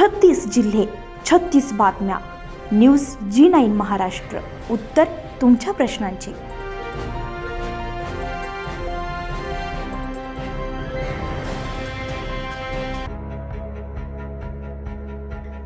छत्तीस जिल्हे छत्तीस बातम्या. News G nine Maharashtra. उत्तर तुमच्या प्रश्नांची.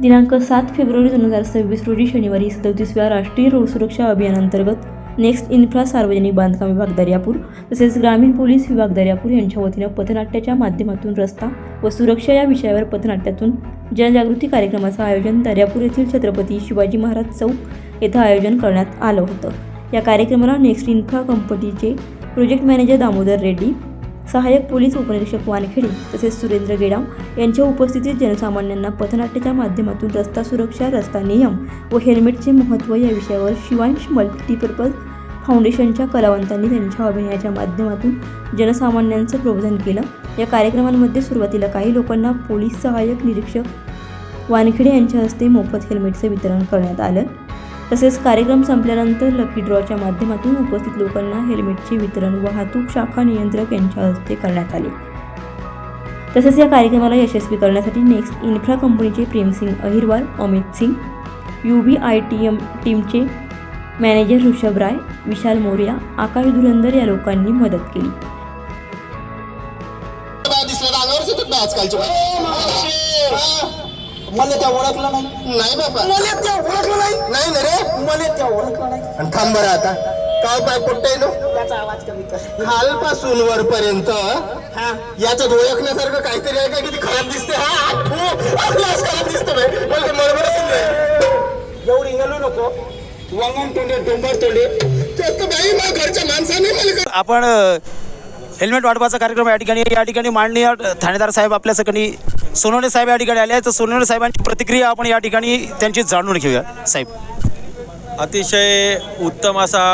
दिनांक सात फेब्रुवारी दोन हजार सव्वीस रोजी शनिवारी सदतीसव्या राष्ट्रीय रोड सुरक्षा अभियानांतर्गत नेक्स्ट इन्फ्रा सार्वजनिक बांधकाम विभाग दर्यापूर तसेच ग्रामीण पोलीस विभाग दर्यापूर यांच्या वतीनं पथनाट्याच्या माध्यमातून रस्ता व सुरक्षा या विषयावर पथनाट्यातून जनजागृती कार्यक्रमाचं आयोजन दर्यापूर येथील छत्रपती शिवाजी महाराज चौक येथे आयोजन करण्यात आलं होतं. या कार्यक्रमाला नेक्स्ट इन्फ्रा कंपनीचे प्रोजेक्ट मॅनेजर दामोदर रेड्डी सहाय्यक पोलीस उपनिरीक्षक वानखेडे तसेच सुरेंद्र गेडाम यांच्या उपस्थितीत जनसामान्यांना पथनाट्याच्या माध्यमातून रस्ता सुरक्षा रस्ता नियम व हेल्मेटचे महत्त्व या विषयावर शिवांश मल्टीपर्पज फाउंडेशनच्या कलावंतांनी त्यांच्या अभिनयाच्या माध्यमातून जनसामान्यांचं प्रबोधन केलं. या कार्यक्रमांमध्ये सुरुवातीला काही लोकांना पोलीस सहाय्यक निरीक्षक वानखेडे यांच्या हस्ते मोफत हेल्मेटचं वितरण करण्यात आलं. तसेच कार्यक्रम संपल्यानंतर लकी ड्रॉच्या माध्यमातून उपस्थित लोकांना हेल्मेटचे वितरण वाहतूक शाखा नियंत्रक यांच्या हस्ते करण्यात आले. तसेच या कार्यक्रमाला यशस्वी करण्यासाठी नेक्स्ट इन्फ्रा कंपनीचे Premsingh Ahirwal Amit Singh U B I T M टीमचे मॅनेजर ऋषभ राय विशाल मोर्या आकाश धुरंदर या लोकांनी मदत केली. बाया दिसल्या तर अंगावरच येतात ना आजकालच्या बाया. मला त्या ओळखलं नाही. नाही बाबा मला त्या ओळखलं नाही. नाही ना रे? मला त्या ओळखलं नाही. आणि थांब बरं आता. काय पाय कुठे नो? त्याचा आवाज कमी कर. खालपासून वरपर्यंत हा. याच्यात ओळखण्यासारखं काहीतरी आहे का? किती खराब दिसते हा? खराब दिसतो. एवढी इंगलू नको. आपण हेल्मेट वाटपाचा कार्यक्रम या ठिकाणी या ठिकाणी माननीय ठाणेदार साहेब आपल्या सगळी सोनवणे साहेब या ठिकाणी आले आहेत. तर सोनवणे साहेबांची प्रतिक्रिया आपण या ठिकाणी त्यांची जाणून घेऊया. साहेब. अतिशय उत्तम असा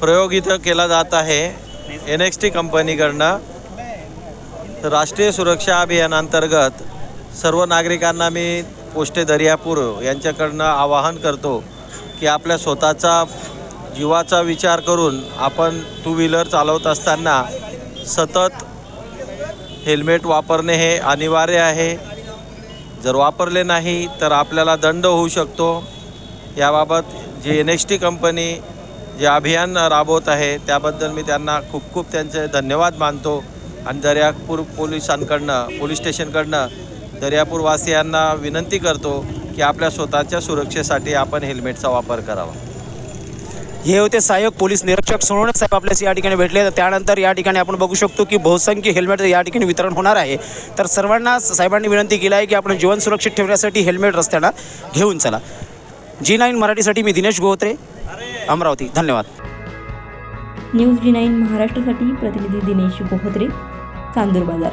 प्रयोग इथं केला जात आहे. एन एक्स टी कंपनीकडनं तर राष्ट्रीय सुरक्षा अभियानांतर्गत सर्व नागरिकांना मी पोस्टे दर्यापूर यांच्याकडनं आवाहन करतो की आपल्या स्वतःचा जीवाचा विचार करून आपण टू व्हीलर चालवत असताना सतत हेल्मेट वापरणे हे अनिवार्य आहे. जर वापरले नाही तर आपल्याला दंड होऊ शकतो. याबाबत G N S T company जे अभियान राबवत आहे त्याबद्दल मी त्यांना खूप खूप त्यांचे धन्यवाद मानतो. आणि दर्यापूर पोलिसांकडनं पोलीस स्टेशनकडनं दर्यापूर वासियांना विनंती करतो की आपल्या स्वतःच्या सुरक्षेसाठी आपण हेल्मेटचा वापर करावा. हे होते सहाय्यक पोलीस निरीक्षक सोनवणे साहेब आपल्यास या ठिकाणी भेटले. तर त्यानंतर या ठिकाणी आपण बघू शकतो की बहुसंख्य हेल्मेट या ठिकाणी वितरण होणार आहे. तर सर्वांना साहेबांनी विनंती केली आहे की आपण जीवन सुरक्षित ठेवण्यासाठी हेल्मेट रस्त्याला घेऊन चला. जी नाईन मराठीसाठी मी दिनेश गोत्रे अमरावती. धन्यवाद. न्यूज जी नाईन महाराष्ट्रासाठी प्रतिनिधी दिनेश गोहत्रे चांदूर बाजार.